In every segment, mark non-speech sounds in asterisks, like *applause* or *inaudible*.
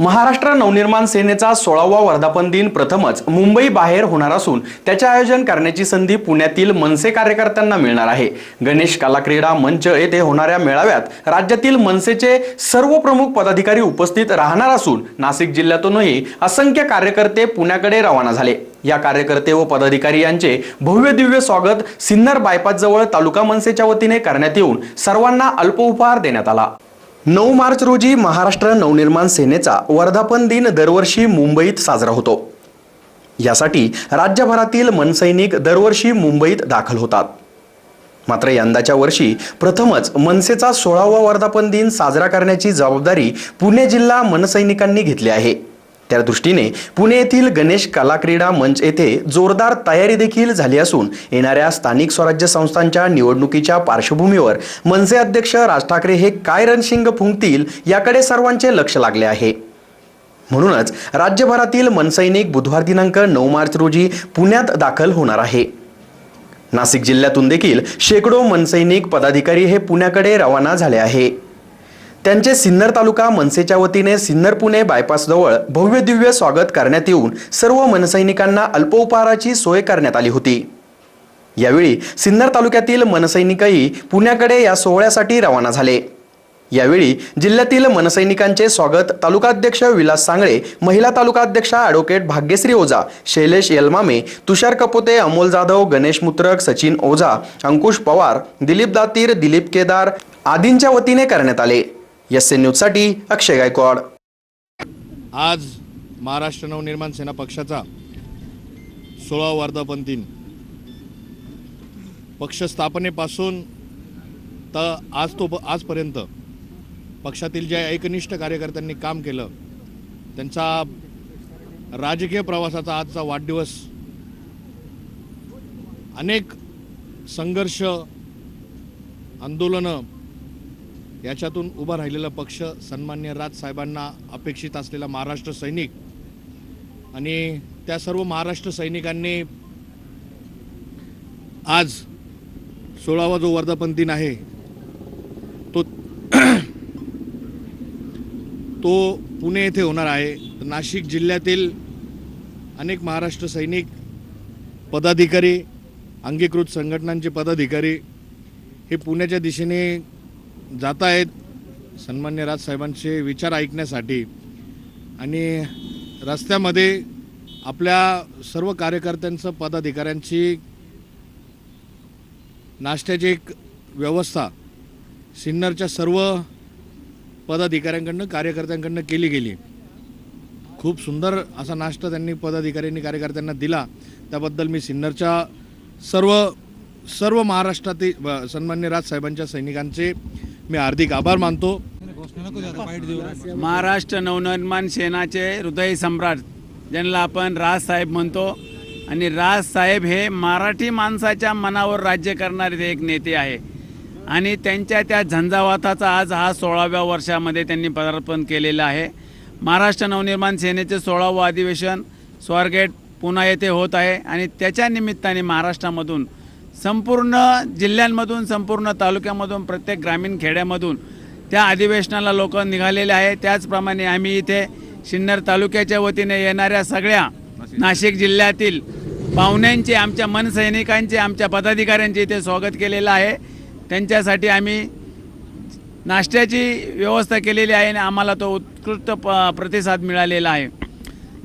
महाराष्ट्र नवनिर्माण सेनेचा सोळावा वर्धापन दिन प्रथमच मुंबई बाहेर होणार असून त्याचे आयोजन करण्याची संधी पुण्यातील मनसे कार्यकर्त्यांना मिळणार आहे. गणेश कलाक्रीडा मंच येथे होणाऱ्या मेळाव्यात राज्यातील मनसेचे सर्व प्रमुख पदाधिकारी उपस्थित राहणार असून नाशिक जिल्ह्यातूनही असंख्य कार्यकर्ते पुण्याकडे रवाना झाले. या कार्यकर्ते व पदाधिकारी यांचे भव्य दिव्य स्वागत सिन्नर बायपास जवळ तालुका मनसेच्या वतीने करण्यात येऊन सर्वांना अल्पउपहार देण्यात आला. नऊ मार्च रोजी महाराष्ट्र नवनिर्माण सेनेचा वर्धापन दिन दरवर्षी मुंबईत साजरा होतो. यासाठी राज्यभरातील मनसैनिक दरवर्षी मुंबईत दाखल होतात. मात्र यंदाच्या वर्षी प्रथमच मनसेचा सोळावा वर्धापन दिन साजरा करण्याची जबाबदारी पुणे जिल्हा मनसैनिकांनी घेतली आहे. त्या दृष्टीने पुणे येथील गणेश कला क्रीडा मंच येथे जोरदार तयारी देखील झाली असून येणाऱ्या स्थानिक स्वराज्य संस्थांच्या निवडणुकीच्या पार्श्वभूमीवर मनसे अध्यक्ष राज ठाकरे हे काय रणशिंग फुंकतील याकडे सर्वांचे लक्ष लागले आहे. म्हणूनच राज्यभरातील मनसैनिक बुधवार दिनांक नऊ मार्च रोजी पुण्यात दाखल होणार आहे. नाशिक जिल्ह्यातून देखील शेकडो मनसैनिक पदाधिकारी हे पुण्याकडे रवाना झाले आहे. त्यांचे सिन्नर तालुका मनसेच्या वतीने सिन्नर पुणे बायपासजवळ भव्य दिव्य स्वागत करण्यात येऊन सर्व मनसैनिकांना अल्पोपहाराची सोय करण्यात आली होती. यावेळी सिन्नर तालुक्यातील मनसैनिकही पुण्याकडे या सोहळ्यासाठी रवाना झाले. यावेळी जिल्ह्यातील मनसैनिकांचे स्वागत तालुकाध्यक्ष विलास सांगळे महिला तालुकाध्यक्षा ॲडव्होकेट भाग्यश्री ओझा शैलेश यलमामे तुषार कपोते अमोल जाधव गणेश मुत्रक सचिन ओझा अंकुश पवार दिलीप दातीर दिलीप केदार आदींच्या वतीने करण्यात आले. एस एन न्यूजसाठी अक्षय गायकवाड. आज महाराष्ट्र नवनिर्माण सेना पक्षाचा सोळा वर्धापन दिन. पक्ष स्थापनेपासून तर आज तो आजपर्यंत पक्षातील ज्या एकनिष्ठ कार्यकर्त्यांनी काम केलं त्यांचा राजकीय प्रवासाचा आजचा वाढदिवस अनेक संघर्ष आंदोलनं याच्यातून उभा राहिलेला पक्ष सन्मान्य राजसाहेबांना अपेक्षित असलेला महाराष्ट्र सैनिक आणि त्या सर्व महाराष्ट्र सैनिकांनी आज सोळावा जो वर्धापन दिन आहे तो *clears throat* तो पुणे येथे होणार आहे. नाशिक जिल्ह्यातील अनेक महाराष्ट्र सैनिक पदाधिकारी अंगीकृत संघटनांचे पदाधिकारी हे पुण्याच्या दिशेने जात आहेत सन्मान्य राजसाहेबांचे विचार ऐकण्यासाठी. आणि रस्त्यामध्ये आपल्या सर्व कार्यकर्त्यांचं पदाधिकाऱ्यांची नाश्त्याची एक व्यवस्था सिन्नरच्या सर्व पदाधिकाऱ्यांकडनं कार्यकर्त्यांकडनं केली गेली. खूप सुंदर असा नाश्ता त्यांनी पदाधिकाऱ्यांनी कार्यकर्त्यांना दिला. त्याबद्दल मी सिन्नरच्या सर्व सर्व महाराष्ट्रातील सन्मान्य राजसाहेबांच्या सैनिकांचे मी हार्दिक आभार मानतो. महाराष्ट्र नवनिर्माण सेनाचे हृदय सम्राट ज्यांना आपण राजसाहेब म्हणतो. आणि राजसाहेब हे मराठी माणसाच्या मनावर राज्य करणारे एक नेते आहे. आणि त्यांच्या त्या झंझावाताचा आज हा सोळाव्या वर्षामध्ये त्यांनी पदार्पण केलेलं आहे. महाराष्ट्र नवनिर्माण सेनेचे सोळावं अधिवेशन स्वारगेट पुन्हा येथे होत आहे. आणि त्याच्या निमित्ताने महाराष्ट्रामधून संपूर्ण जिल्ह्यांमधून संपूर्ण तालुक्यामधून प्रत्येक ग्रामीण खेड्यामधून त्या अधिवेशनाला लोक निघालेले आहे त्याचप्रमाणे आम्ही इथे सिन्नर तालुक्याच्या वतीने येणाऱ्या सगळ्या नाशिक जिल्ह्यातील पाहुण्यांचे आमच्या मनसैनिकांचे आमच्या पदाधिकाऱ्यांचे इथे स्वागत केलेलं आहे. त्यांच्यासाठी आम्ही नाश्त्याची व्यवस्था केलेली आहे आणि आम्हाला तो उत्कृष्ट प प्रतिसाद मिळालेला आहे.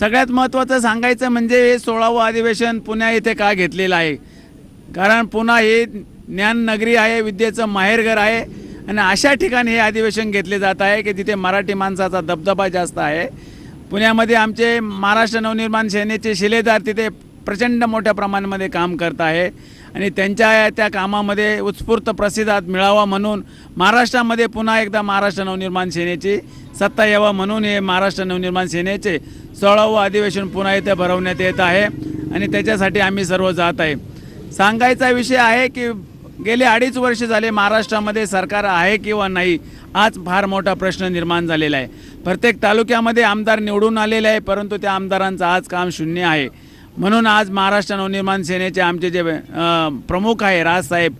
सगळ्यात महत्त्वाचं सांगायचं म्हणजे हे सोळावं अधिवेशन पुण्या इथे का घेतलेलं आहे? कारण पुन्हा हे ज्ञान नगरी आहे विद्येचं माहेरघर आहे आणि अशा ठिकाणी हे अधिवेशन घेतले जात आहे की तिथे मराठी माणसाचा दबदबा जास्त आहे. पुण्यामध्ये आमचे महाराष्ट्र नवनिर्माण सेनेचे शिलेदार तिथे प्रचंड मोठ्या प्रमाणामध्ये काम करत आहे आणि त्यांच्या त्या कामामध्ये उत्स्फूर्त प्रसिद्धात मिळावा म्हणून महाराष्ट्रामध्ये पुन्हा एकदा महाराष्ट्र नवनिर्माण सेनेची सत्ता यावा म्हणून हे महाराष्ट्र नवनिर्माण सेनेचे सोळावं अधिवेशन पुन्हा इथे भरवण्यात येत आहे आणि त्याच्यासाठी आम्ही सर्व जात आहे. सांगायचा विषय आहे की गेले अडीच वर्ष झाले महाराष्ट्रामध्ये सरकार आहे किंवा नाही आज फार मोठा प्रश्न निर्माण झालेला आहे. प्रत्येक तालुक्यामध्ये आमदार निवडून आलेले आहे परंतु त्या आमदारांचं आज काम शून्य आहे. म्हणून आज महाराष्ट्र नवनिर्माण सेनेचे आमचे जे प्रमुख आहे राजसाहेब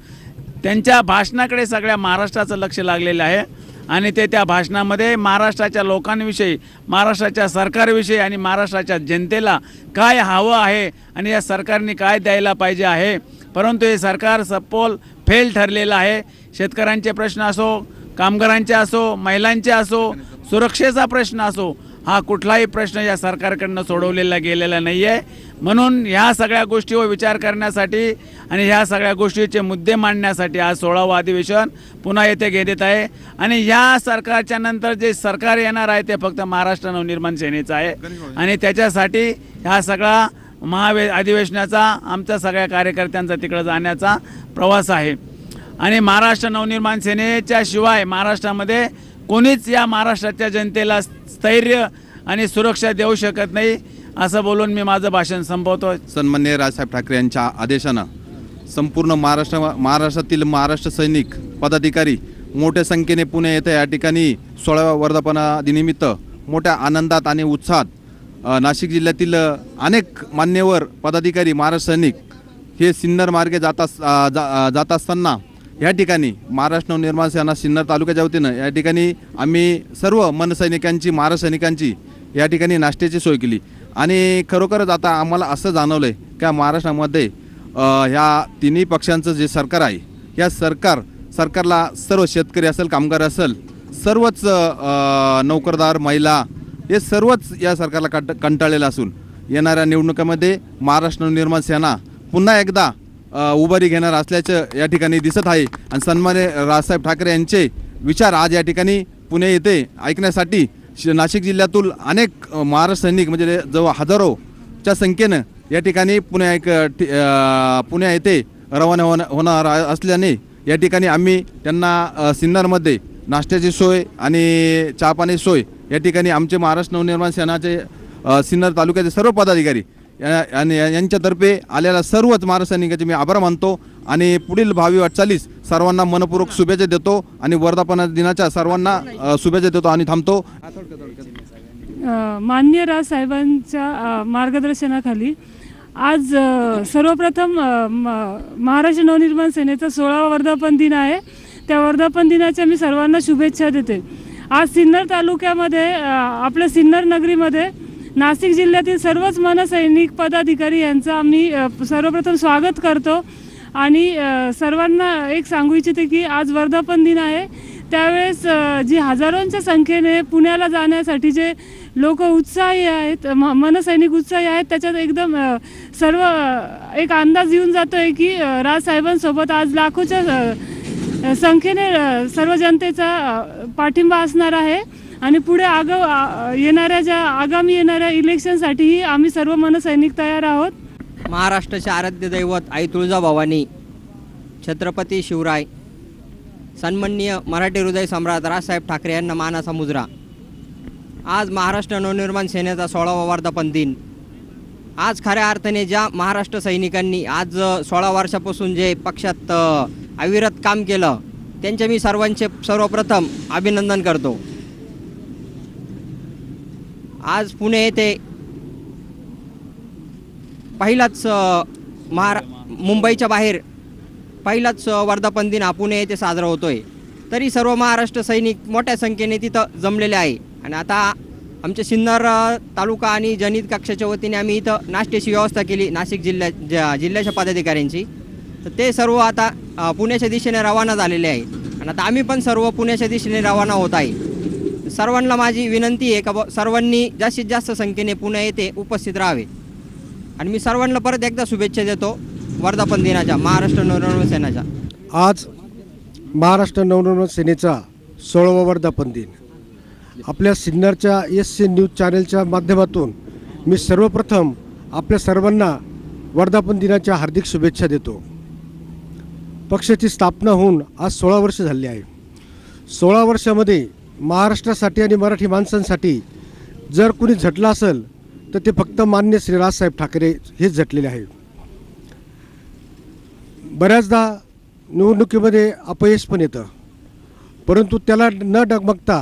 त्यांच्या भाषणाकडे सगळ्या महाराष्ट्राचं लक्ष लागलेलं आहे. आणि ते त्या भाषणामध्ये महाराष्ट्राच्या लोकांविषयी महाराष्ट्राच्या सरकारविषयी आणि महाराष्ट्राच्या जनतेला काय हवं आहे आणि या सरकारने काय द्यायला पाहिजे आहे. परंतु हे सरकार सपोल फेल ठरलेलं आहे. शेतकऱ्यांचे प्रश्न असो कामगारांचे असो महिलांचे असो सुरक्षेचा प्रश्न असो हा कुठलाही प्रश्न या सरकारकडनं सोडवलेला गेलेला नाही आहे म्हणून ह्या सगळ्या गोष्टीवर विचार करण्यासाठी आणि ह्या सगळ्या गोष्टीचे मुद्दे मांडण्यासाठी आज सोळावं अधिवेशन पुन्हा येथे घेण्यात आहे. आणि ह्या सरकारच्या नंतर जे सरकार येणार आहे ते फक्त महाराष्ट्र नवनिर्माण सेनेचं आहे. आणि त्याच्यासाठी ह्या सगळा महावे अधिवेशनाचा आमच्या सगळ्या कार्यकर्त्यांचा तिकडं जाण्याचा प्रवास आहे. आणि महाराष्ट्र नवनिर्माण सेनेच्या शिवाय महाराष्ट्रामध्ये कोणीच या महाराष्ट्राच्या जनतेला स्थैर्य आणि सुरक्षा देऊ शकत नाही असं बोलून मी माझं भाषण संपवतो सन्मान्य राजसाहेब ठाकरे यांच्या आदेशानं संपूर्ण महाराष्ट्र महाराष्ट्रातील महाराष्ट्र सैनिक पदाधिकारी मोठ्या संख्येने पुणे येथे या ठिकाणी सोळाव्या वर्धापना दिनिमित्त मोठ्या आनंदात आणि उत्साहात नाशिक जिल्ह्यातील अनेक मान्यवर पदाधिकारी महाराष्ट्र सैनिक हे सिन्नर मार्गे जात अस जा जात असताना या ठिकाणी महाराष्ट्र नवनिर्माण सेना सिन्नर तालुक्याच्या वतीनं या ठिकाणी आम्ही सर्व मनसैनिकांची महाराष्ट्र या ठिकाणी नाश्त्याची सोय केली. आणि खरोखरच आता आम्हाला असं जाणवलं आहे का महाराष्ट्रामध्ये ह्या तिन्ही पक्षांचं जे सरकार आहे या सरकार सरकारला सर्व शेतकरी असेल कामगार असेल सर्वच नोकरदार महिला हे सर्वच या सरकारला कंट कंटाळलेलं असून येणाऱ्या निवडणुकीमध्ये महाराष्ट्र नवनिर्माण सेना पुन्हा एकदा उभारी घेणार असल्याचं या ठिकाणी दिसत आहे. आणि सन्मान्य राजसाहेब ठाकरे यांचे विचार आज या ठिकाणी पुणे येथे ऐकण्यासाठी नाशिक जिल्ह्यातून अनेक महाराष्ट्र सैनिक म्हणजे जवळ हजारोच्या संख्येनं या ठिकाणी पुणे एक ठि- पुणे येथे रवाना होण होणार असल्याने या ठिकाणी आम्ही त्यांना सिन्नरमध्ये नाश्त्याची सोय आणि चहापाणी सोय या ठिकाणी आमचे महाराष्ट्र नवनिर्माण सेनाचे सिन्नर तालुक्याचे सर्व पदाधिकारी या- आणि यांच्यातर्फे आलेल्या सर्वच महाराष्ट्र सैनिकाचे मी आभार मानतो आणि पुढील भावी वाटचालीस सर्वांना मनपूर्वक शुभेच्छा देतो आणि वर्धापना दिनाच्या सर्वांना शुभेच्छा देतो आणि थांबतो. मान्य राजसाहेबांच्या मार्गदर्शनाखाली आज सर्वप्रथम म- महाराष्ट्र नवनिर्माण सेनेचा सोळावा वर्धापन दिन आहे. त्या वर्धापन दिनाच्या मी सर्वांना शुभेच्छा देते. आज सिन्नर तालुक्यामध्ये आपल्या सिन्नर नगरीमध्ये नाशिक जिल्ह्यातील सर्वच मनसैनिक पदाधिकारी यांचं आम्ही सर्वप्रथम स्वागत करतो. आणि सर्वांना एक सांगू इच्छिते की आज वर्धापन दिन आहे. त्यावेळेस जी हजारोंच्या संख्येने पुण्याला जाण्यासाठी जे लोक उत्साही आहेत म मनसैनिक उत्साही आहेत त्याच्यात एकदम सर्व एक अंदाज येऊन जातो आहे की राजसाहेबांसोबत आज लाखोच्या संख्येने सर्व जनतेचा पाठिंबा असणार आहे. आणि पुढे आग येणाऱ्या ज्या आगामी येणाऱ्या इलेक्शनसाठीही आम्ही सर्व मनसैनिक तयार आहोत. महाराष्ट्राचे आराध्य दैवत आई तुळजाभवानी छत्रपती शिवराय सन्माननीय मराठी हृदय सम्राट राजसाहेब ठाकरे यांना मानाचा मुजरा. आज महाराष्ट्र नवनिर्माण सेनेचा सोळावा वर्धापन दिन. आज खऱ्या अर्थाने ज्या महाराष्ट्र सैनिकांनी आज सोळा वर्षापासून जे पक्षात अविरत काम केलं त्यांचे मी सर्वांचे सर्वप्रथम अभिनंदन करतो. आज पुणे येथे पहिलाच महारा मुंबईच्या बाहेर पहिलाच वर्धापन दिन हा पुणे येथे साजरा होतोय. तरी सर्व महाराष्ट्र सैनिक मोठ्या संख्येने तिथं जमलेले आहे. आणि आता आमच्या सिन्नर तालुका आणि जनित कक्षाच्या वतीने आम्ही इथं नाश्त्याची व्यवस्था केली नाशिक जिल्ह्यात ज- जिल्ह्याच्या पदाधिकाऱ्यांची. तर ते सर्व आता पुण्याच्या दिशेने रवाना झालेले आहे. आणि आता आम्ही पण सर्व पुण्याच्या दिशेने रवाना होत आहे. सर्वांना माझी विनंती आहे का सर्वांनी जास्तीत जास्त संख्येने पुणे येथे उपस्थित राहावे. आणि मी सर्वांना परत एकदा शुभेच्छा देतो वर्धापन दिनाच्या महाराष्ट्र नवनिर्माण सेनाच्या. आज महाराष्ट्र नवनिर्माण सेनेचा सोळावा वर्धापन दिन. आपल्या सिन्नरच्या एस सी न्यूज चॅनलच्या माध्यमातून मी सर्वप्रथम आपल्या सर्वांना वर्धापन दिनाच्या हार्दिक शुभेच्छा देतो. पक्षाची स्थापना होऊन आज सोळा वर्ष झाली आहे. सोळा वर्षामध्ये महाराष्ट्रासाठी आणि मराठी माणसांसाठी जर कुणी झटलं असेल तर ते फक्त मान्य श्री राजसाहेब ठाकरे हेच झटलेले आहे बऱ्याचदा निवडणुकीमध्ये अपयश पण येतं. परंतु त्याला न डगमगता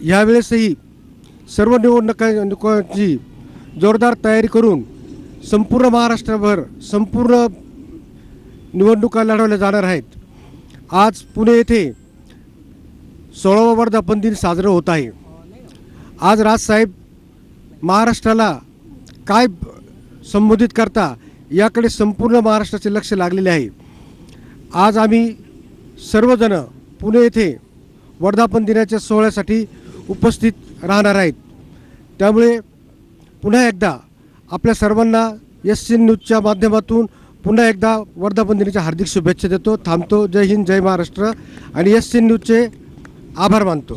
ह्यावेळेसही सर्व निवडणुकांची जोरदार तयारी करून संपूर्ण महाराष्ट्रभर संपूर्ण निवडणुका लढवल्या जाणार आहेत. आज पुणे येथे सोळावा वर्धापन दिन साजरं होत आहे. आज राजसाहेब महाराष्ट्राला काय संबोधित करता याकडे संपूर्ण महाराष्ट्राचे लक्ष लागलेले आहे. आज आम्ही सर्वजण पुणे येथे वर्धापन दिनाच्या सोहळ्यासाठी उपस्थित राहणार आहेत. त्यामुळे पुन्हा एकदा आपल्या सर्वांना एस सी न्यूजच्या माध्यमातून पुन्हा एकदा वर्धापन दिनाच्या हार्दिक शुभेच्छा देतो थांबतो. जय हिंद जय महाराष्ट्र. आणि एस सी न्यूजचे आभार मानतो